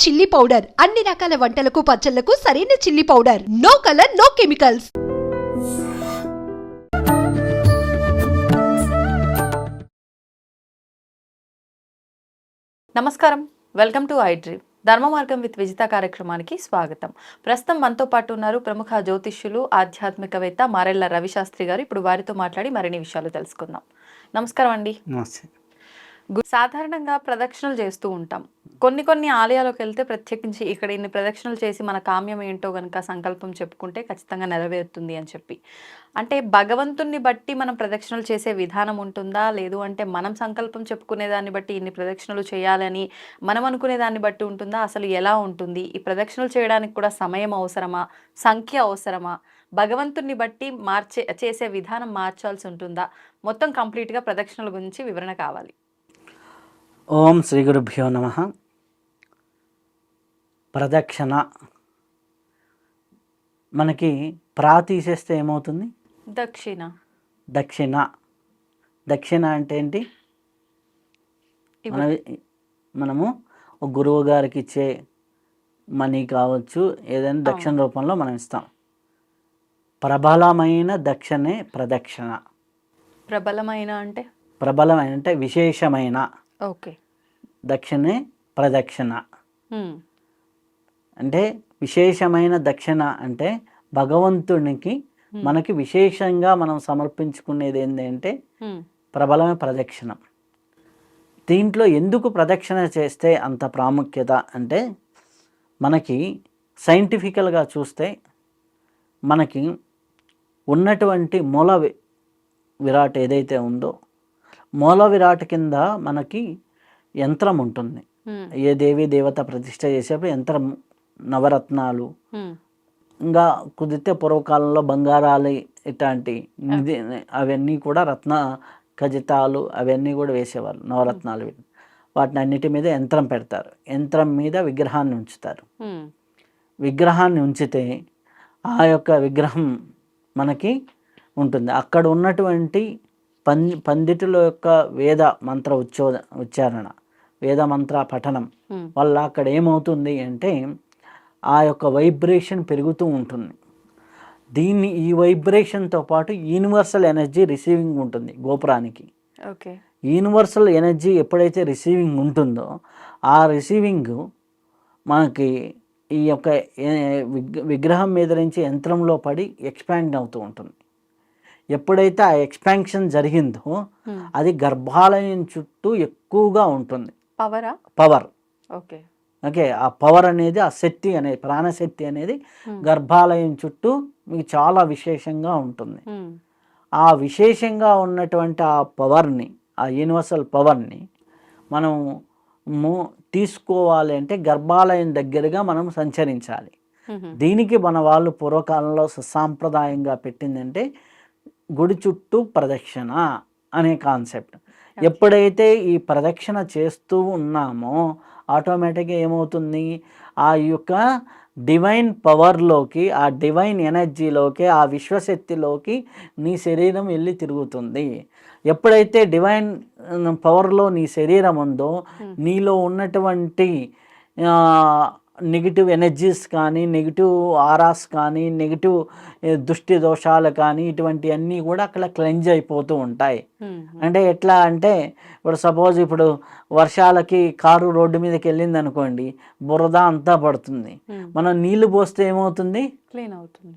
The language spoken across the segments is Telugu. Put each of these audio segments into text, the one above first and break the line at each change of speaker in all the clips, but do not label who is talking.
Chilli powder. అన్ని రకాల వంటలకు పచ్చళ్ళకు సరైన chilli powder. No colour no chemicals.
నమస్కారం. Welcome to I dream. Dharma Margam with Vijitha కార్యక్రమానికి స్వాగతం. ప్రస్తుతం మనతో పాటు ఉన్నారు ప్రముఖ జ్యోతిష్యులు ఆధ్యాత్మికవేత్త మారెళ్ళ రవిశాస్త్రి గారు. ఇప్పుడు వారితో మాట్లాడి మరిన్ని విషయాలు తెలుసుకుందాం. నమస్కారం అండి.
నమస్తే.
సాధారణంగా ప్రదక్షిణలు చేస్తూ ఉంటాం. కొన్ని కొన్ని ఆలయాలకు వెళ్తే ప్రత్యేకించి ఇక్కడ ఇన్ని ప్రదక్షిణలు చేసి మన కామ్యం ఏంటో కనుక సంకల్పం చెప్పుకుంటే ఖచ్చితంగా నెరవేరుతుంది అని చెప్పి. అంటే భగవంతుణ్ణి బట్టి మనం ప్రదక్షిణలు చేసే విధానం ఉంటుందా? లేదు అంటే మనం సంకల్పం చెప్పుకునే దాన్ని బట్టి ఇన్ని ప్రదక్షిణలు చేయాలని మనం అనుకునే దాన్ని బట్టి ఉంటుందా? అసలు ఎలా ఉంటుంది? ఈ ప్రదక్షిణలు చేయడానికి కూడా సమయం అవసరమా? సంఖ్య అవసరమా? భగవంతుణ్ణి బట్టి మార్చే చేసే విధానం మార్చాల్సి ఉంటుందా? మొత్తం కంప్లీట్గా ప్రదక్షిణల గురించి వివరణ కావాలి.
ఓం శ్రీ గురుభ్యో నమ. ప్రదక్షిణ. మనకి ప్రా తీసేస్తే ఏమవుతుంది?
దక్షిణ.
దక్షిణ. దక్షిణ అంటే ఏంటి? మన మనము ఒక గురువు గారికి ఇచ్చే మనీ కావచ్చు ఏదైనా దక్షిణ రూపంలో మనం ఇస్తాం. ప్రబలమైన దక్షిణే ప్రదక్షిణ.
ప్రబలమైన అంటే?
ప్రబలమైన అంటే విశేషమైన.
ఓకే.
దక్షిణే ప్రదక్షిణ. అంటే విశేషమైన దక్షిణ అంటే భగవంతునికి మనకి విశేషంగా మనం సమర్పించుకునేది ఏంటంటే ప్రబలమైన ప్రదక్షిణం. దీంట్లో ఎందుకు ప్రదక్షిణ చేస్తే అంత ప్రాముఖ్యత అంటే మనకి సైంటిఫికల్గా చూస్తే మనకి ఉన్నటువంటి మూల విరాట్ ఏదైతే ఉందో మూల విరాట్ కింద మనకి యంత్రం ఉంటుంది. ఏ దేవి దేవత ప్రతిష్ట చేసేప్పుడు యంత్రం నవరత్నాలు. ఇంకా కుదిరితే పూర్వకాలంలో బంగారాలు ఇట్లాంటి ఇది అవన్నీ కూడా రత్న ఖజితాలు అవన్నీ కూడా వేసేవాళ్ళు నవరత్నాలు. వాటిని. అన్నిటి మీద యంత్రం పెడతారు. యంత్రం మీద విగ్రహాన్ని ఉంచుతారు. విగ్రహాన్ని ఉంచితే ఆ యొక్క విగ్రహం మనకి ఉంటుంది. అక్కడ ఉన్నటువంటి పం పండితుల యొక్క వేద మంత్ర ఉచ్చో ఉచ్చారణ. వేద మంత్ర పఠనం వల్ల అక్కడ ఏమవుతుంది అంటే ఆ యొక్క వైబ్రేషన్ పెరుగుతూ ఉంటుంది. దీన్ని ఈ వైబ్రేషన్తో పాటు యూనివర్సల్ ఎనర్జీ రిసీవింగ్ ఉంటుంది గోపురానికి.
ఓకే.
యూనివర్సల్ ఎనర్జీ ఎప్పుడైతే రిసీవింగ్ ఉంటుందో ఆ రిసీవింగ్ మనకి ఈ యొక్క విగ్రహం మీద నుంచి యంత్రంలో పడి ఎక్స్పాండ్ అవుతూ ఉంటుంది. ఎప్పుడైతే ఆ ఎక్స్పాన్షన్ జరిగిందో అది గర్భాలయం చుట్టూ ఎక్కువగా ఉంటుంది.
పవరా?
పవర్.
ఓకే.
ఓకే ఆ పవర్ అనేది ఆ శక్తి అనేది ప్రాణశక్తి అనేది గర్భాలయం చుట్టూ మీకు చాలా విశేషంగా ఉంటుంది. ఆ విశేషంగా ఉన్నటువంటి ఆ పవర్ని ఆ యూనివర్సల్ పవర్ని మనం తీసుకోవాలి అంటే గర్భాలయం దగ్గరగా మనం సంచరించాలి. దీనికి మన వాళ్ళు పూర్వకాలంలో సుసాంప్రదాయంగా పెట్టిందంటే గుడి చుట్టూ ప్రదక్షిణ అనే కాన్సెప్ట్. ఎప్పుడైతే ఈ ప్రదక్షిణ చేస్తూ ఉన్నామో ఆటోమేటిక్గా ఏమవుతుంది? ఆ యొక్క డివైన్ పవర్లోకి ఆ డివైన్ ఎనర్జీలోకి ఆ విశ్వశక్తిలోకి నీ శరీరం వెళ్ళి తిరుగుతుంది. ఎప్పుడైతే డివైన్ పవర్లో నీ శరీరం ఉందో నీలో ఉన్నటువంటి నెగిటివ్ ఎనర్జీస్ కానీ నెగిటివ్ ఆరాస్ కానీ నెగిటివ్ దృష్టి దోషాలు కానీ ఇటువంటి అన్నీ కూడా అక్కడ క్లెంజ్ అయిపోతూ ఉంటాయి. అంటే ఎట్లా అంటే ఇప్పుడు సపోజ్ ఇప్పుడు వర్షాలకి కారు రోడ్డు మీదకి వెళ్ళింది అనుకోండి బురద అంతా పడుతుంది. మనం నీళ్ళు పోస్తే ఏమవుతుంది?
క్లీన్ అవుతుంది.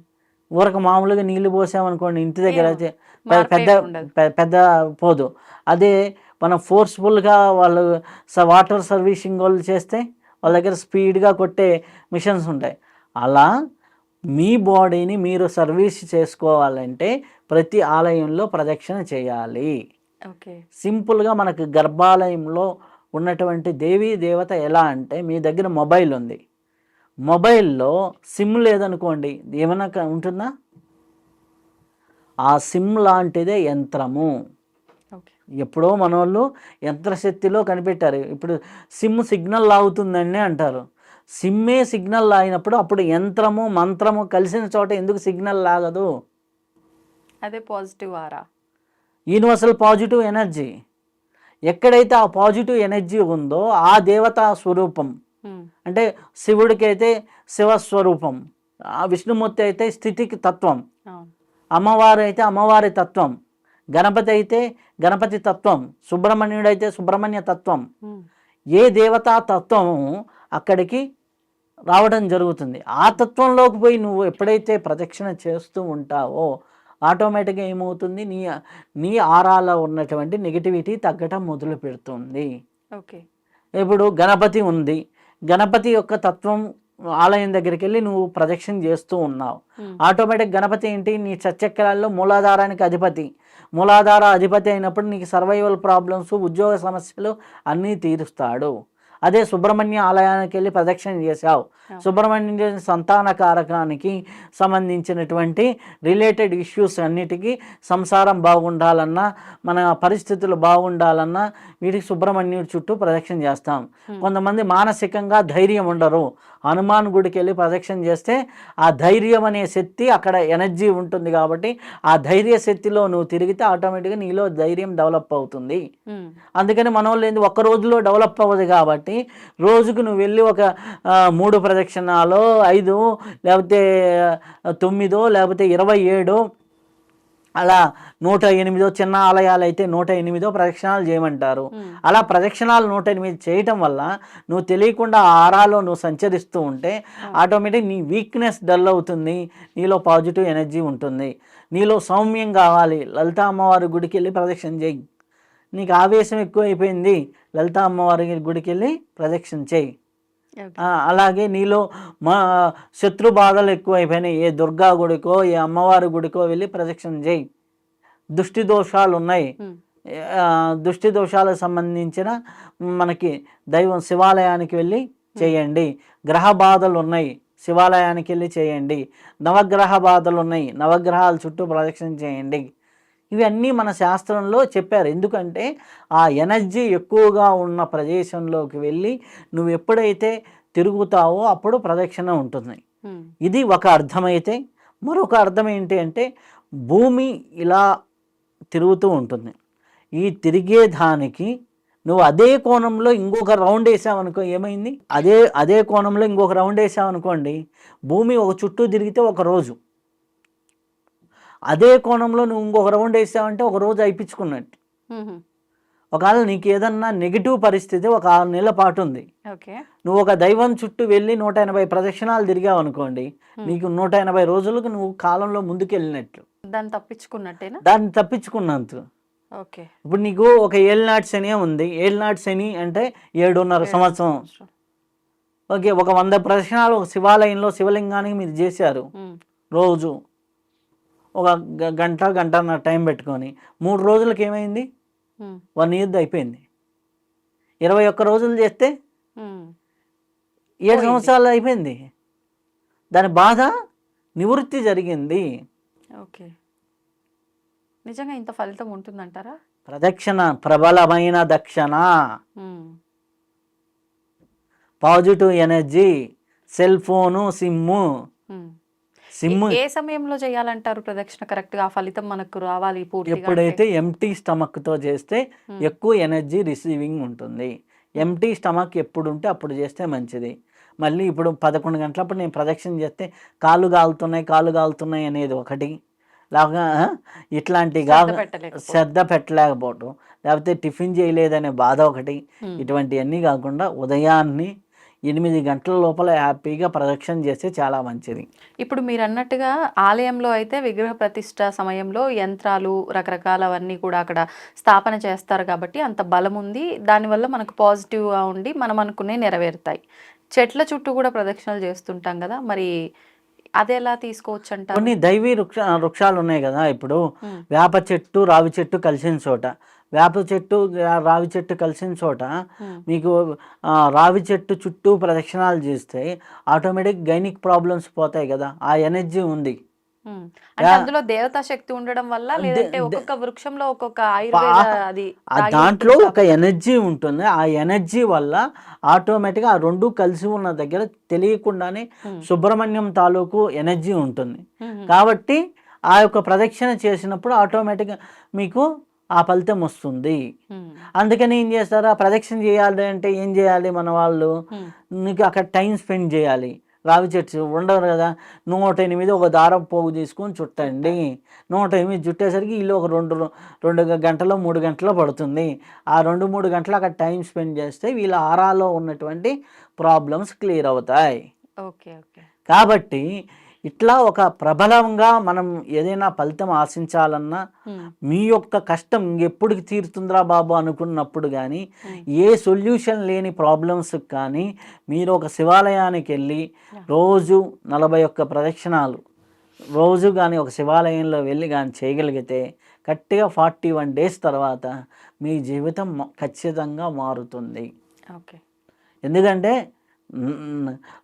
ఊరక మామూలుగా నీళ్ళు పోసామనుకోండి ఇంటి దగ్గర అయితే పెద్ద పెద్ద పోదు. అదే మనం ఫోర్స్ఫుల్గా వాళ్ళు వాటర్ సర్వీసింగ్ వాళ్ళు చేస్తే వాళ్ళ దగ్గర స్పీడ్గా కొట్టే మిషన్స్ ఉంటాయి. అలా మీ బాడీని మీరు సర్వీస్ చేసుకోవాలంటే ప్రతి ఆలయంలో ప్రదక్షిణ చేయాలి.
ఓకే.
సింపుల్గా మనకు గర్భాలయంలో ఉన్నటువంటి దేవీ దేవత ఎలా అంటే మీ దగ్గర మొబైల్ ఉంది. మొబైల్లో సిమ్ లేదనుకోండి ఏమైనా ఉంటుందా? ఆ సిమ్ లాంటిదే యంత్రము. ఎప్పుడో మనోళ్ళు యంత్రశక్తిలో కనిపెట్టారు. ఇప్పుడు సిమ్ సిగ్నల్ లాగుతుందని అంటారు. సిమ్మే సిగ్నల్ లాగినప్పుడు అప్పుడు యంత్రము మంత్రము కలిసిన చోట ఎందుకు సిగ్నల్ లాగదు?
అదే positive aura
universal positive energy. ఎక్కడైతే ఆ పాజిటివ్ ఎనర్జీ ఉందో ఆ దేవతా స్వరూపం. అంటే శివుడికి అయితే శివస్వరూపం. ఆ విష్ణుమూర్తి అయితే స్థితికి తత్వం. అమ్మవారు అయితే అమ్మవారి తత్వం. గణపతి అయితే గణపతి తత్వం సుబ్రహ్మణ్యుడు అయితే సుబ్రహ్మణ్య తత్వం. ఏ దేవతా తత్వం అక్కడికి రావడం జరుగుతుంది. ఆ తత్వంలోకి పోయి నువ్వు ఎప్పుడైతే ప్రదక్షిణ చేస్తూ ఉంటావో ఆటోమేటిక్గా ఏమవుతుంది? నీ నీ ఆరాలో ఉన్నటువంటి నెగిటివిటీ తగ్గటం మొదలు పెడుతుంది.
ఓకే.
ఇప్పుడు గణపతి ఉంది. గణపతి యొక్క తత్వం ఆలయం దగ్గరికి వెళ్ళి నువ్వు ప్రదక్షిణ చేస్తూ ఉన్నావు. ఆటోమేటిక్ గణపతి ఏంటి? నీ చచ్చక్రాల్లో మూలాధారానికి అధిపతి. మూలాధార అధిపతి అయినప్పుడు నీకు సర్వైవల్ ప్రాబ్లమ్స్ ఉద్యోగ సమస్యలు అన్నీ తీరుస్తాడు. అదే సుబ్రహ్మణ్య ఆలయానికి వెళ్ళి ప్రదక్షిణ చేశావు. సుబ్రహ్మణ్య సంతాన కారకానికి సంబంధించినటువంటి రిలేటెడ్ ఇష్యూస్ అన్నిటికీ సంసారం బాగుండాలన్నా మన పరిస్థితులు బాగుండాలన్నా వీటికి సుబ్రహ్మణ్యుడి చుట్టూ ప్రదక్షిణ చేస్తాం. కొంతమంది మానసికంగా ధైర్యం ఉండరు. హనుమాన్ గుడికి వెళ్ళి ప్రదక్షిణ చేస్తే ఆ ధైర్యం అనే శక్తి అక్కడ ఎనర్జీ ఉంటుంది కాబట్టి ఆ ధైర్య శక్తిలో నువ్వు తిరిగితే ఆటోమేటిక్గా నీలో ధైర్యం డెవలప్ అవుతుంది. అందుకని మన వాళ్ళు ఏంది ఒక్క రోజులో డెవలప్ అవ్వదు కాబట్టి రోజుకు నువ్వు వెళ్ళి ఒక మూడు ప్రదక్షిణాలు ఐదు లేకపోతే తొమ్మిదో లేకపోతే ఇరవై ఏడు అలా నూట ఎనిమిదో చిన్న ఆలయాలు అయితే నూట ఎనిమిదో ప్రదక్షిణాలు చేయమంటారు. అలా ప్రదక్షిణాలు నూట ఎనిమిది చేయటం వల్ల నువ్వు తెలియకుండా ఆరాలో నువ్వు సంచరిస్తూ ఉంటే ఆటోమేటిక్ నీ వీక్నెస్ డల్ అవుతుంది నీలో పాజిటివ్ ఎనర్జీ ఉంటుంది నీలో సౌమ్యం కావాలి. లలిత అమ్మవారి గుడికి వెళ్ళి ప్రదక్షిణ చేయి. నీకు ఆవేశం ఎక్కువ అయిపోయింది లలిత అమ్మవారి గుడికి వెళ్ళి ప్రదక్షిణ చేయి. అలాగే నీలో మా శత్రు బాధలు ఎక్కువ అయిపోయినాయి ఏ దుర్గా గుడికో ఏ అమ్మవారి గుడికో వెళ్ళి ప్రదక్షిణ చేయి. దుష్టి దోషాలు ఉన్నాయి దుష్టి దోషాలకు సంబంధించిన మనకి దైవం శివాలయానికి వెళ్ళి చేయండి. గ్రహ బాధలు ఉన్నాయి శివాలయానికి వెళ్ళి చేయండి. నవగ్రహ బాధలు ఉన్నాయి నవగ్రహాల చుట్టూ ప్రదక్షిణ చేయండి. ఇవన్నీ మన శాస్త్రంలో చెప్పారు. ఎందుకంటే ఆ ఎనర్జీ ఎక్కువగా ఉన్న ప్రదేశంలోకి వెళ్ళి నువ్వు ఎప్పుడైతే తిరుగుతావో అప్పుడు ప్రదక్షిణ ఉంటుంది. ఇది ఒక అర్థమైతే మరొక అర్థం ఏంటి అంటే భూమి ఇలా తిరుగుతూ ఉంటుంది. ఈ తిరిగే దానికి నువ్వు అదే కోణంలో ఇంకొక రౌండ్ వేసావనుకో ఏమైంది? అదే అదే కోణంలో ఇంకొక రౌండ్ వేసావనుకోండి భూమి ఒక చుట్టూ తిరిగితే ఒక రోజు. అదే కోణంలో నువ్వు ఇంకొక రౌండ్ వేసావంటే ఒక రోజు అయిపించుకున్నట్టు. ఒకవేళ నీకు ఏదన్నా నెగిటివ్ పరిస్థితి ఒక ఆరు నెలల పాటు ఉంది.
ఓకే.
నువ్వు ఒక దైవం చుట్టూ వెళ్ళి నూట ఎనభై ప్రదక్షిణాలు తిరిగావు అనుకోండి. నీకు నూట ఎనభై రోజులకు నువ్వు కాలంలో ముందుకెళ్ళినట్లు
దాన్ని తప్పించుకున్నట్టేనా?
దాన్ని తప్పించుకున్నంత.
ఓకే.
ఇప్పుడు నీకు ఒక ఏళ్ళనాటి శని ఉంది. ఏళ్ళనాటి శని అంటే ఏడున్నర సంవత్సరం. ఓకే ఒక వంద ప్రదక్షిణాలు ఒక శివాలయంలో శివలింగానికి మీరు చేశారు. రోజు. ఒక గంట గంటన్నర టైం పెట్టుకొని మూడు రోజులకి ఏమైంది? వన్ ఇయర్ అయిపోయింది. ఇరవై ఒక్క రోజులు చేస్తే ఏడు. సంవత్సరాలు అయిపోయింది. దాని బాధ నివృత్తి జరిగింది.
ఓకే. నిజంగా ఇంత ఫలితం ఉంటుందంటారా?
ప్రదక్షిణ ప్రబలమైన దక్షిణ. Positive energy cell phone sim. Sim
ఏ సమయంలో చేయాలంటారు ప్రదక్షిణ? కరెక్ట్గా ఫలితం మనకు రావాలి
ఎప్పుడైతే ఎంటీ స్టమక్తో చేస్తే
Hmm.
ఎక్కువ ఎనర్జీ రిసీవింగ్ ఉంటుంది. ఎంటీ స్టమక్ ఎప్పుడు ఉంటే అప్పుడు చేస్తే మంచిది. మళ్ళీ ఇప్పుడు పదకొండు గంటలప్పుడు నేను ప్రదక్షిణ చేస్తే కాళ్ళు కాలుతున్నాయి కాళ్ళు కాలుతున్నాయి అనేది ఒకటి. లాగా ఇట్లాంటి
శ్రద్ధ
పెట్టలేకపోవటం లేకపోతే టిఫిన్ చేయలేదనే బాధ ఒకటి. ఇటువంటివన్నీ కాకుండా ఉదయాన్ని ఎనిమిది గంటల లోపల హ్యాపీగా ప్రదక్షిణ చేస్తే చాలా మంచిది.
ఇప్పుడు మీరు అన్నట్టుగా ఆలయంలో అయితే విగ్రహ ప్రతిష్ట సమయంలో యంత్రాలు రకరకాలవన్నీ కూడా అక్కడ స్థాపన చేస్తారు కాబట్టి అంత బలం ఉంది. దానివల్ల మనకు పాజిటివ్గా ఉండి మనం అనుకునే నెరవేరుతాయి. చెట్ల చుట్టూ కూడా ప్రదక్షిణలు చేస్తుంటాం కదా మరి అది ఎలా తీసుకోవచ్చు అంటారు?
కొన్ని దైవీ వృక్ష వృక్షాలు ఉన్నాయి కదా ఇప్పుడు. వేప చెట్టు రావి చెట్టు కలిసిన చోట. వేప చెట్టు రావి చెట్టు కలిసిన చోట
ఉమ్,
మీకు రావి చెట్టు చుట్టూ ప్రదక్షిణాలు చేస్తే ఆటోమేటిక్ గైనిక్ ప్రాబ్లమ్స్ పోతాయి కదా ఆ ఎనర్జీ ఉంది. యా.
అందులో దేవతా శక్తి ఉండడం వల్ల లేదంటే ఒక్కొక్క వృక్షంలో ఒక్కొక్క అది
దాంట్లో ఒక ఎనర్జీ ఉంటుంది ఆ ఎనర్జీ వల్ల ఆటోమేటిక్గా ఆ రెండు కలిసి ఉన్న దగ్గర తెలియకుండానే
ఉమ్,
సుబ్రహ్మణ్యం తాలూకు ఎనర్జీ ఉంటుంది. కాబట్టి ఆ యొక్క ప్రదక్షిణ చేసినప్పుడు ఆటోమేటిక్గా మీకు ఆ ఫలితం వస్తుంది. అందుకని ఏం చేస్తారు? ఆ ప్రదక్షిణ చేయాలి అంటే ఏం చేయాలి మన వాళ్ళు? నీకు అక్కడ టైం స్పెండ్ చేయాలి. రావి చెట్టు ఉండరు కదా. నూట ఎనిమిది ఒక దారం పోగు తీసుకొని చుట్టండి. నూట ఎనిమిది చుట్టేసరికి ఇల్లు ఒక రెండు రెండు గంటలో మూడు గంటలో పడుతుంది. ఆ రెండు మూడు గంటలు అక్కడ టైం స్పెండ్ చేస్తే వీళ్ళ ఆరాలో ఉన్నటువంటి ప్రాబ్లమ్స్ క్లియర్ అవుతాయి.
Okay okay.
కాబట్టి ఇట్లా ఒక ప్రబలంగా మనం ఏదైనా ఫలితం ఆశించాలన్నా మీ యొక్క కష్టం ఎప్పటికి తీరుతుందిరా బాబు అనుకున్నప్పుడు కానీ ఏ సొల్యూషన్ లేని ప్రాబ్లమ్స్ కానీ మీరు ఒక శివాలయానికి వెళ్ళి రోజు నలభై ఒక్క ప్రదక్షిణాలు రోజు కానీ ఒక శివాలయంలో వెళ్ళి కానీ చేయగలిగితే గట్టిగా ఫార్టీ వన్ డేస్ తర్వాత మీ జీవితం ఖచ్చితంగా మారుతుంది.
ఓకే.
ఎందుకంటే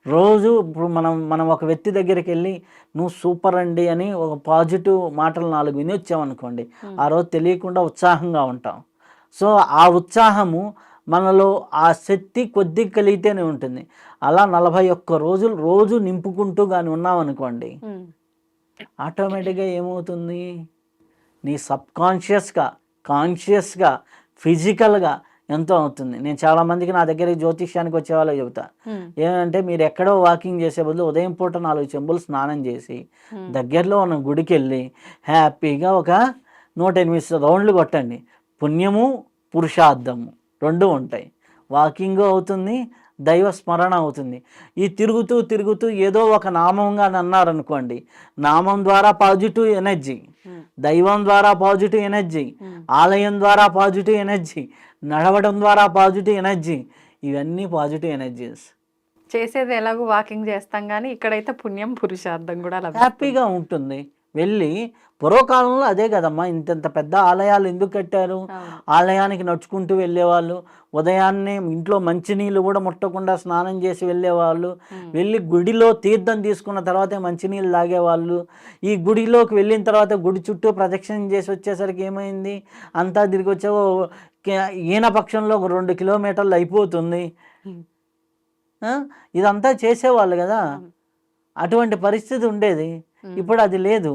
రోజు ఇప్పుడు మనం మనం ఒక వ్యక్తి దగ్గరికి వెళ్ళి నువ్వు సూపర్ అండి అని ఒక పాజిటివ్ మాటలు నాలుగు విని వచ్చామనుకోండి ఆ రోజు తెలియకుండా ఉత్సాహంగా ఉంటాం. సో ఆ ఉత్సాహము మనలో ఆ శక్తి కొద్ది కలిగితేనే ఉంటుంది. అలా నలభై ఒక్క రోజులు రోజు నింపుకుంటూ కానీ ఉన్నామనుకోండి ఆటోమేటిక్గా ఏమవుతుంది? నీ సబ్కాన్షియస్గా కాన్షియస్గా ఫిజికల్గా ఎంతో అవుతుంది. నేను చాలామందికి నా దగ్గర జ్యోతిష్యానికి వచ్చే వాళ్ళకి చెబుతా ఏమంటే మీరు ఎక్కడో వాకింగ్ చేసే బదులు ఉదయం పూట నాలుగు చెంబులు స్నానం చేసి. దగ్గరలో ఉన్న గుడికి వెళ్ళి హ్యాపీగా ఒక నూట ఎనిమిది రౌండ్లు కొట్టండి. పుణ్యము పురుషార్థము రెండు ఉంటాయి. వాకింగ్ అవుతుంది దైవ స్మరణ అవుతుంది. ఈ తిరుగుతూ తిరుగుతూ ఏదో ఒక నామంగా అన్నారనుకోండి నామం ద్వారా పాజిటివ్ ఎనర్జీ
ఉమ్,
దైవం ద్వారా పాజిటివ్ ఎనర్జీ
ఉమ్,
ఆలయం ద్వారా పాజిటివ్ ఎనర్జీ నడవడం ద్వారా పాజిటివ్ ఎనర్జీ ఇవన్నీ పాజిటివ్ ఎనర్జీస్.
చేసేది ఎలాగో వాకింగ్ చేస్తాం కానీ ఇక్కడైతే పుణ్యం పురుషార్థం కూడా
హ్యాపీగా ఉంటుంది. వెళ్ళి పూర్వకాలంలో అదే కదమ్మా ఇంతంత పెద్ద ఆలయాలు ఎందుకు కట్టారు. ఆలయానికి నడుచుకుంటూ వెళ్ళేవాళ్ళు ఉదయాన్నే ఇంట్లో మంచినీళ్ళు కూడా ముట్టకుండా స్నానం చేసి వెళ్ళేవాళ్ళు వెళ్ళి గుడిలో తీర్థం తీసుకున్న తర్వాతే మంచినీళ్ళు తాగేవాళ్ళు ఈ గుడిలోకి వెళ్ళిన తర్వాత గుడి చుట్టూ ప్రదక్షిణ చేసి వచ్చేసరికి ఏమైంది? అంతా తిరిగి వచ్చే ఈయన పక్షంలో ఒక రెండు కిలోమీటర్లు అయిపోతుంది? ఇదంతా చేసేవాళ్ళు కదా. అటువంటి పరిస్థితి ఉండేది. ఇప్పుడు అది లేదు.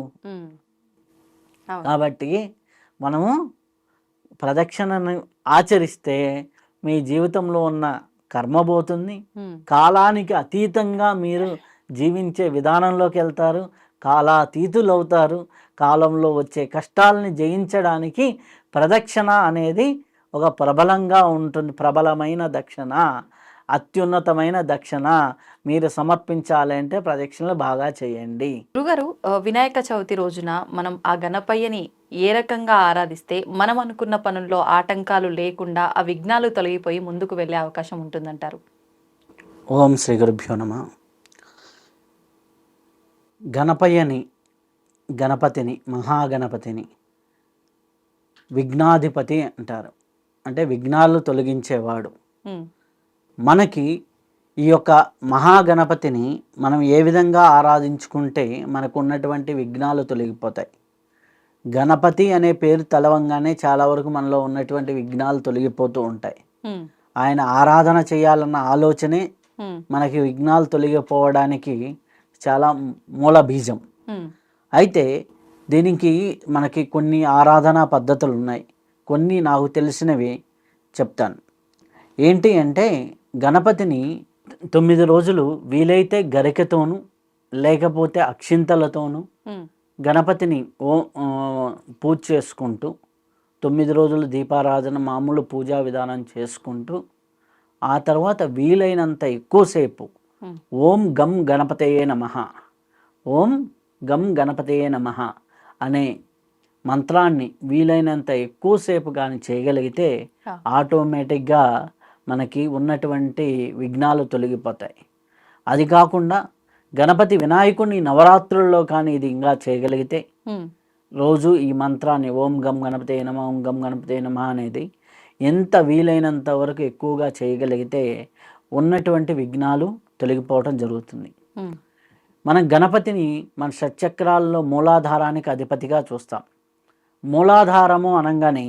కాబట్టి మనము ప్రదక్షిణను ఆచరిస్తే మీ జీవితంలో ఉన్న కర్మ పోతుంది. కాలానికి అతీతంగా మీరు జీవించే విధానంలోకి వెళ్తారు. కాలాతీతులు అవుతారు కాలంలో వచ్చే కష్టాలని జయించడానికి ప్రదక్షిణ అనేది ఒక ప్రబలంగా ఉంటుంది. ప్రబలమైన దక్షిణ. అత్యున్నతమైన దక్షిణ మీరు సమర్పించాలి అంటే ప్రదక్షిణలు బాగా చేయండి.
గురుగారు వినాయక చవితి రోజున మనం ఆ గణపయ్యని ఏ రకంగా ఆరాధిస్తే మనం అనుకున్న పనుల్లో ఆటంకాలు లేకుండా ఆ విఘ్నాలు తొలగిపోయి ముందుకు వెళ్ళే అవకాశం ఉంటుందంటారు?
ఓం శ్రీ గురుభ్యో నమ. గణపయ్యని గణపతిని మహాగణపతిని విఘ్నాధిపతి అంటారు. అంటే విఘ్నాలు తొలగించేవాడు. మనకి ఈ యొక్క మహాగణపతిని మనం ఏ విధంగా ఆరాధించుకుంటే మనకు ఉన్నటువంటి విఘ్నాలు తొలగిపోతాయి. గణపతి అనే పేరు తలవంగానే చాలా వరకు మనలో ఉన్నటువంటి విఘ్నాలు తొలగిపోతూ ఉంటాయి. ఆయన ఆరాధన చేయాలన్న ఆలోచనే మనకి విఘ్నాలు తొలగిపోవడానికి చాలా మూల బీజం. అయితే దీనికి మనకి కొన్ని ఆరాధనా పద్ధతులు ఉన్నాయి కొన్ని నాకు తెలిసినవి చెప్తాను. ఏంటి అంటే గణపతిని తొమ్మిది రోజులు వీలైతే గరికతోనూ లేకపోతే అక్షింతలతోనూ గణపతిని ఓ పూజ చేసుకుంటూ తొమ్మిది రోజులు దీపారాధన మామూలు పూజా విధానం చేసుకుంటూ ఆ తర్వాత వీలైనంత ఎక్కువసేపు ఓం గం గణపతయే నమ ఓం గం గణపతయే నమ అనే మంత్రాన్ని వీలైనంత ఎక్కువసేపు కానీ చేయగలిగితే. ఆటోమేటిక్గా మనకి ఉన్నటువంటి విఘ్నాలు తొలగిపోతాయి. అది కాకుండా గణపతి వినాయకుడిని నవరాత్రుల్లో కానీ ఇది ఇంకా చేయగలిగితే రోజు ఈ మంత్రాన్ని ఓం గం గణపతే నమ ఓం గం గణపతే నమ అనేది ఎంత వీలైనంత వరకు ఎక్కువగా చేయగలిగితే ఉన్నటువంటి విఘ్నాలు తొలగిపోవడం జరుగుతుంది. మనం గణపతిని మన షట్చక్రాల్లో మూలాధారానికి అధిపతిగా చూస్తాం. మూలాధారము అనగానే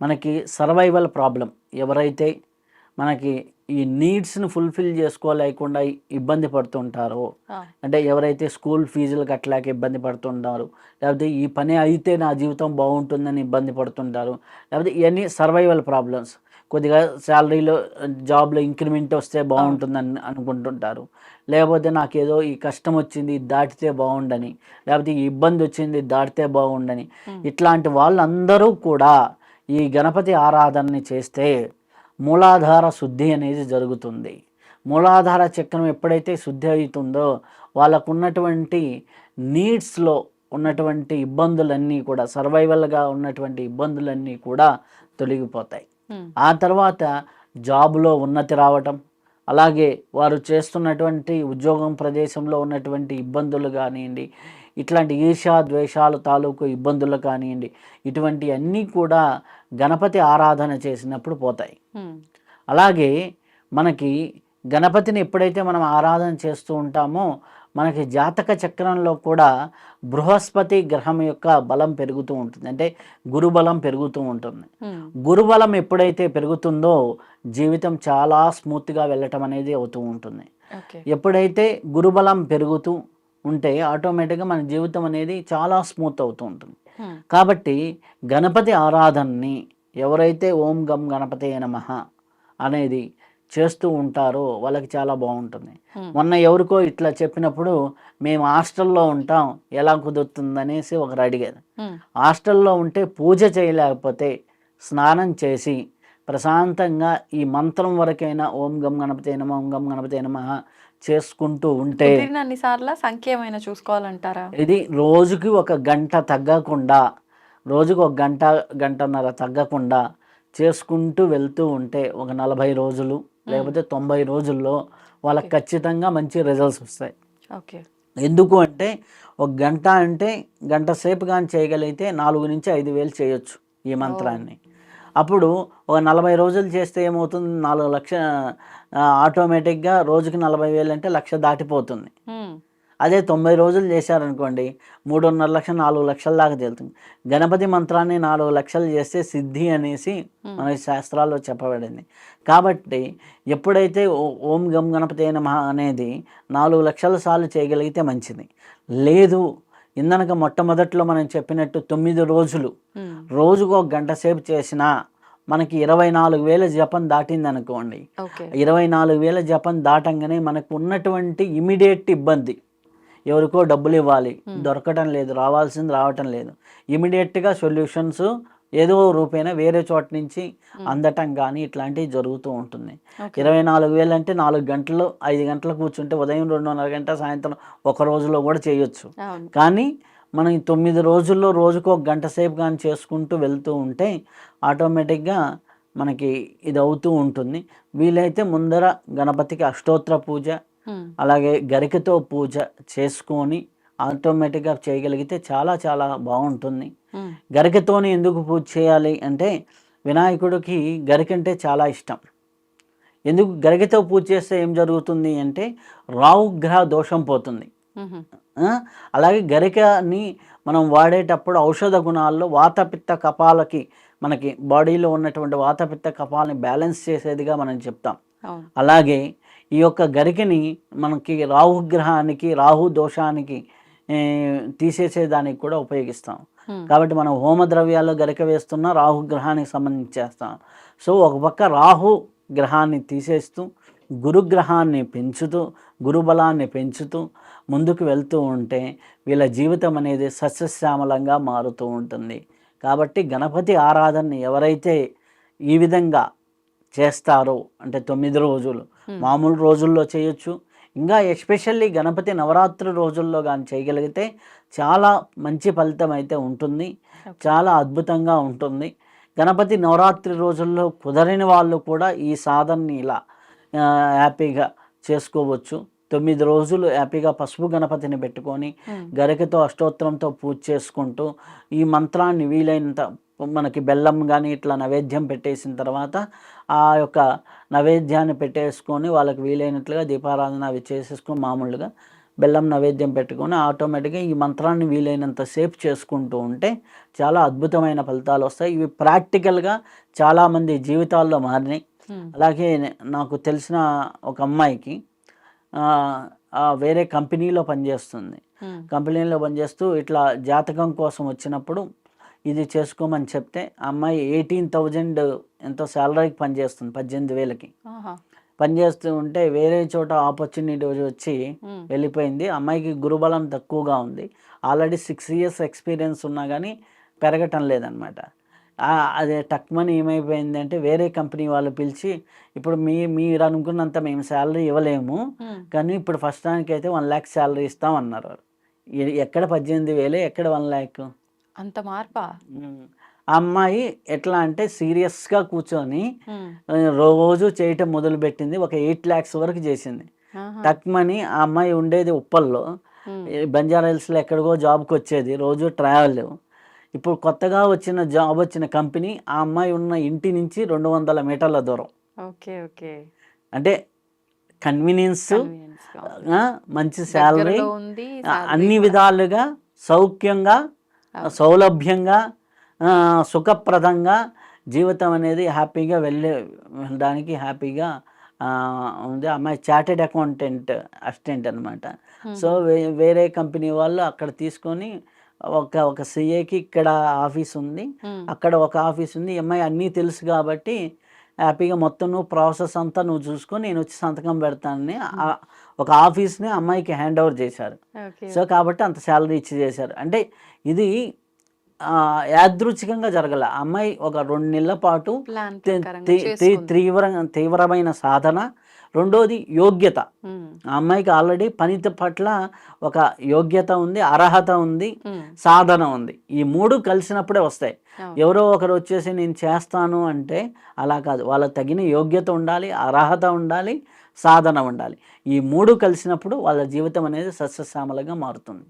మనకి సర్వైవల్ ప్రాబ్లం ఎవరైతే మనకి ఈ నీడ్స్ని ఫుల్ఫిల్ చేసుకోలేకుండా ఇబ్బంది పడుతుంటారో అంటే ఎవరైతే స్కూల్ ఫీజులు కట్టలేక ఇబ్బంది పడుతుంటారు లేకపోతే ఈ పని అయితే నా జీవితం బాగుంటుందని ఇబ్బంది పడుతుంటారు లేకపోతే ఇవన్నీ సర్వైవల్ ప్రాబ్లమ్స్. కొద్దిగా శాలరీలో జాబ్లో ఇంక్రిమెంట్ వస్తే బాగుంటుందని అనుకుంటుంటారు. లేకపోతే నాకేదో ఈ కష్టం వచ్చింది దాటితే బాగుండని లేకపోతే ఈ ఇబ్బంది వచ్చింది దాటితే బాగుండని. ఇట్లాంటి వాళ్ళందరూ కూడా ఈ గణపతి ఆరాధనని చేస్తే మూలాధార శుద్ధి అనేది జరుగుతుంది. మూలాధార చక్రం ఎప్పుడైతే శుద్ధి అవుతుందో వాళ్ళకు ఉన్నటువంటి నీడ్స్లో ఉన్నటువంటి ఇబ్బందులన్నీ కూడా సర్వైవల్గా ఉన్నటువంటి ఇబ్బందులన్నీ కూడా తొలగిపోతాయి. ఆ తర్వాత జాబ్లో ఉన్నతి రావటం అలాగే వారు చేస్తున్నటువంటి ఉద్యోగం ప్రదేశంలో ఉన్నటువంటి ఇబ్బందులు కానివ్వండి ఇట్లాంటి ఈర్ష్యా ద్వేషాలు తాలూకు ఇబ్బందులు కానివ్వండి ఇటువంటి అన్నీ కూడా గణపతి ఆరాధన చేసినప్పుడు పోతాయి. అలాగే మనకి గణపతిని ఎప్పుడైతే మనం ఆరాధన చేస్తూ ఉంటామో మనకి జాతక చక్రంలో కూడా బృహస్పతి గ్రహం యొక్క బలం పెరుగుతూ ఉంటుంది. అంటే గురుబలం పెరుగుతూ ఉంటుంది. గురుబలం ఎప్పుడైతే పెరుగుతుందో జీవితం చాలా స్మూత్గా వెళ్ళటం అనేది అవుతూ ఉంటుంది. ఎప్పుడైతే గురుబలం పెరుగుతూ ఉంటే ఆటోమేటిక్గా మన జీవితం అనేది చాలా స్మూత్ అవుతూ ఉంటుంది. కాబట్టి గణపతి ఆరాధనని ఎవరైతే ఓం గం గణపతి నమః అనేది చేస్తూ ఉంటారో వాళ్ళకి చాలా బాగుంటుంది. మొన్న ఎవరికో ఇట్లా చెప్పినప్పుడు మేము హాస్టల్లో ఉంటాం ఎలా కుదురుతుందనేసి ఒకరు అడిగారు. హాస్టల్లో ఉంటే పూజ చేయలేకపోతే స్నానం చేసి ప్రశాంతంగా ఈ మంత్రం వరకైనా ఓం గం గణపతి నమ ఓం గం గణపతి నమ చేసుకుంటూ ఉంటే
కుదిరినన్ని సార్ల సంఖ్య ఏమైనా చూసుకోవాలంటారా?
ఇది రోజుకి ఒక గంట తగ్గకుండా రోజుకి ఒక గంట గంటన్నర తగ్గకుండా చేసుకుంటూ వెళ్తూ ఉంటే ఒక నలభై రోజులు లేకపోతే తొంభై రోజుల్లో వాళ్ళకి ఖచ్చితంగా మంచి రిజల్ట్స్ వస్తాయి.
ఓకే.
ఎందుకు అంటే ఒక గంట అంటే గంట సేపు కానీ చేయగలిగితే నాలుగు నుంచి ఐదు వేలు చేయొచ్చు ఈ మంత్రాన్ని. అప్పుడు ఒక నలభై రోజులు చేస్తే ఏమవుతుంది? నాలుగు లక్ష ఆటోమేటిక్గా రోజుకి నలభై వేలు అంటే లక్ష దాటిపోతుంది. అదే తొంభై రోజులు చేశారనుకోండి మూడున్నర లక్షలు నాలుగు లక్షల దాకా తేలుతుంది. గణపతి మంత్రాన్ని నాలుగు లక్షలు చేస్తే సిద్ధి అనేసి మన శాస్త్రాల్లో చెప్పబడింది. కాబట్టి ఎప్పుడైతే ఓ- గం గణపతి నమః అనేది నాలుగు లక్షల సార్లు చేయగలిగితే మంచిది. లేదు ఇందనక మొట్టమొదట్లో మనం చెప్పినట్టు తొమ్మిది రోజులు. రోజుకు ఒక గంట సేపు చేసినా మనకి ఇరవై నాలుగు వేల జపం దాటింది అనుకోండి ఇరవై నాలుగు వేల జపం దాటంగానే మనకు ఉన్నటువంటి ఇమీడియట్ ఇబ్బంది. ఎవరికో డబ్బులు ఇవ్వాలి. దొరకటం లేదు రావాల్సింది రావటం లేదు. ఇమీడియట్గా సొల్యూషన్స్ ఏదో రూపేణ వేరే చోట నుంచి అందటం కానీ ఇట్లాంటివి జరుగుతూ ఉంటుంది. ఇరవై నాలుగు వేలు అంటే నాలుగు గంటలు ఐదు గంటలు కూర్చుంటే ఉదయం రెండున్నర గంట సాయంత్రం ఒక రోజులో కూడా చేయొచ్చు. కానీ మనం తొమ్మిది రోజుల్లో రోజుకు ఒక గంట సేపు కానీ చేసుకుంటూ వెళ్తూ ఉంటే ఆటోమేటిక్గా మనకి ఇది అవుతూ ఉంటుంది. వీలైతే ముందర గణపతికి అష్టోత్తర పూజ అలాగే గరికతో పూజ చేసుకొని ఆటోమేటిక్గా చేయగలిగితే చాలా చాలా బాగుంటుంది. గరికతోని ఎందుకు పూజ చేయాలి అంటే వినాయకుడికి గరిక అంటే చాలా ఇష్టం. ఎందుకు గరికతో పూజ చేస్తే ఏం జరుగుతుంది అంటే రావుగ్రహ దోషం పోతుంది? అలాగే గరికని మనం వాడేటప్పుడు ఔషధ గుణాల్లో వాతపిత్త కపాలకి మనకి బాడీలో ఉన్నటువంటి వాతపిత్త కపాలని బ్యాలెన్స్ చేసేదిగా మనం చెప్తాం. అలాగే ఈ యొక్క గరికని మనకి రాహుగ్రహానికి రాహు దోషానికి తీసేసేదానికి కూడా ఉపయోగిస్తాం. కాబట్టి మనం హోమ ద్రవ్యాల్లో గరిక వేస్తున్న రాహు గ్రహానికి సంబంధించి చేస్తాం సో ఒక పక్క రాహు గ్రహాన్ని తీసేస్తూ గురుగ్రహాన్ని పెంచుతూ గురుబలాన్ని పెంచుతూ ముందుకు వెళ్తూ ఉంటే వీళ్ళ జీవితం అనేది సస్యశ్యామలంగా మారుతూ ఉంటుంది. కాబట్టి గణపతి ఆరాధనని ఎవరైతే ఈ విధంగా చేస్తారో అంటే తొమ్మిది రోజులు మామూలు రోజుల్లో చేయొచ్చు ఇంకా ఎస్పెషల్లీ గణపతి నవరాత్రి రోజుల్లో కానీ చేయగలిగితే చాలా మంచి ఫలితం అయితే ఉంటుంది. చాలా అద్భుతంగా ఉంటుంది. గణపతి నవరాత్రి రోజుల్లో కుదరని వాళ్ళు కూడా ఈ సాధనని ఇలా హ్యాపీగా చేసుకోవచ్చు. తొమ్మిది రోజులు హ్యాపీగా పసుపు గణపతిని పెట్టుకొని గరికతో అష్టోత్తరంతో పూజ చేసుకుంటూ ఈ మంత్రాన్ని వీలైనంత మనకి బెల్లం కానీ ఇట్లా నైవేద్యం పెట్టేసిన తర్వాత ఆ యొక్క నైవేద్యాన్ని పెట్టేసుకొని వాళ్ళకి వీలైనట్లుగా దీపారాధన అవి చేసేసుకొని మామూలుగా బెల్లం నైవేద్యం పెట్టుకొని ఆటోమేటిక్గా ఈ మంత్రాన్ని వీలైనంత సేపు చేసుకుంటూ ఉంటే చాలా అద్భుతమైన ఫలితాలు వస్తాయి. ఇవి ప్రాక్టికల్గా చాలామంది జీవితాల్లో మారినాయి. అలాగే నాకు తెలిసిన ఒక అమ్మాయికి వేరే కంపెనీలో పనిచేస్తుంది. కంపెనీలో పనిచేస్తూ ఇట్లా జాతకం కోసం వచ్చినప్పుడు ఇది చేసుకోమని చెప్తే అమ్మాయి ఎయిటీన్ థౌజండ్ ఎంతో శాలరీకి పనిచేస్తుంది పద్దెనిమిది వేలకి. పనిచేస్తూ ఉంటే వేరే చోట ఆపర్చునిటీ వచ్చి వెళ్ళిపోయింది. అమ్మాయికి గురుబలం తక్కువగా ఉంది. ఆల్రెడీ సిక్స్ ఇయర్స్ ఎక్స్పీరియన్స్ ఉన్నా కానీ పెరగటం లేదనమాట. అదే టక్మని ఏమైపోయింది అంటే వేరే కంపెనీ వాళ్ళు పిలిచి ఇప్పుడు మీ మీరు అనుకున్నంత మేము శాలరీ ఇవ్వలేము. కానీ ఇప్పుడు ఫస్ట్ దానికి అయితే వన్ ల్యాక్ శాలరీ ఇస్తాం అన్నారు ఎక్కడ పద్దెనిమిది వేలే ఎక్కడ వన్ ల్యాక్?
అంత మార్పా?
ఆ అమ్మాయి ఎట్లా అంటే సీరియస్గా కూర్చొని రోజు చేయటం మొదలుపెట్టింది. ఒక ఎయిట్ ల్యాక్స్ వరకు చేసింది. టక్మని ఆ అమ్మాయి ఉండేది ఉప్పల్లో. ఈ బంజారా హిల్స్లో ఎక్కడికో జాబ్కి వచ్చేది. రోజు ట్రావెల్. ఇప్పుడు కొత్తగా వచ్చిన జాబ్ వచ్చిన కంపెనీ ఆ అమ్మాయి ఉన్న ఇంటి నుంచి రెండు వందల మీటర్ల దూరం.
Okay okay.
అంటే కన్వీనియన్స్ మంచి శాలరీ అన్ని విధాలుగా సౌఖ్యంగా సౌలభ్యంగా సుఖప్రదంగా జీవితం అనేది హ్యాపీగా వెళ్ళే వెళ్ళడానికి హ్యాపీగా ఉంది. అమ్మాయి చార్టెడ్ అకౌంటెంట్ అసిస్టెంట్ అనమాట సో వేరే కంపెనీ వాళ్ళు అక్కడ తీసుకొని ఒక ఒక సిఏకి ఇక్కడ ఆఫీస్ ఉంది. అక్కడ ఒక ఆఫీస్ ఉంది. అమ్మాయి అన్నీ తెలుసు కాబట్టి హ్యాపీగా మొత్తం నువ్వు ప్రాసెస్ అంతా నువ్వు చూసుకొని నేను వచ్చి సంతకం పెడతానని ఆ- ఒక ఆఫీస్ని అమ్మాయికి హ్యాండ్ ఓవర్ చేశారు. సో కాబట్టి అంత శాలరీ ఇచ్చి చేశారు. అంటే ఇది యాదృచ్ఛికంగా జరగల. అమ్మాయి ఒక రెండు నెలల పాటు. తీవ్ర తీవ్రమైన సాధన. రెండోది యోగ్యత. ఆ అమ్మాయికి ఆల్రెడీ పని పట్ల ఒక యోగ్యత ఉంది అర్హత ఉంది సాధన ఉంది. ఈ మూడు కలిసినప్పుడే వస్తాయి. ఎవరో ఒకరు వచ్చేసి నేను చేస్తాను అంటే అలా కాదు. వాళ్ళకి తగిన యోగ్యత ఉండాలి అర్హత ఉండాలి సాధన ఉండాలి. ఈ మూడు కలిసినప్పుడు వాళ్ళ జీవితం అనేది సస్యశ్యామలంగా మారుతుంది.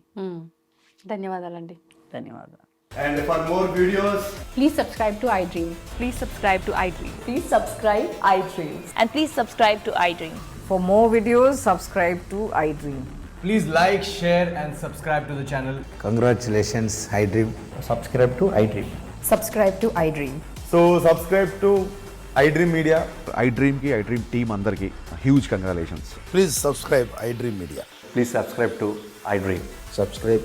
ధన్యవాదాలండి
ధన్యవాదాలు
And for more videos,
Please subscribe to iDream.
Please subscribe to iDream.
Please subscribe iDream.
And please subscribe to iDream.
For more videos, subscribe to iDream.
please like, share, and subscribe to the channel.
Congratulations, iDream.
subscribe to iDream.
Subscribe to iDream.
So, subscribe to iDream Media.
I డ్రీమ్కి I dream team అందరికీ huge congratulations
Please subscribe iDream Media.
Please subscribe to iDream.
Subscribe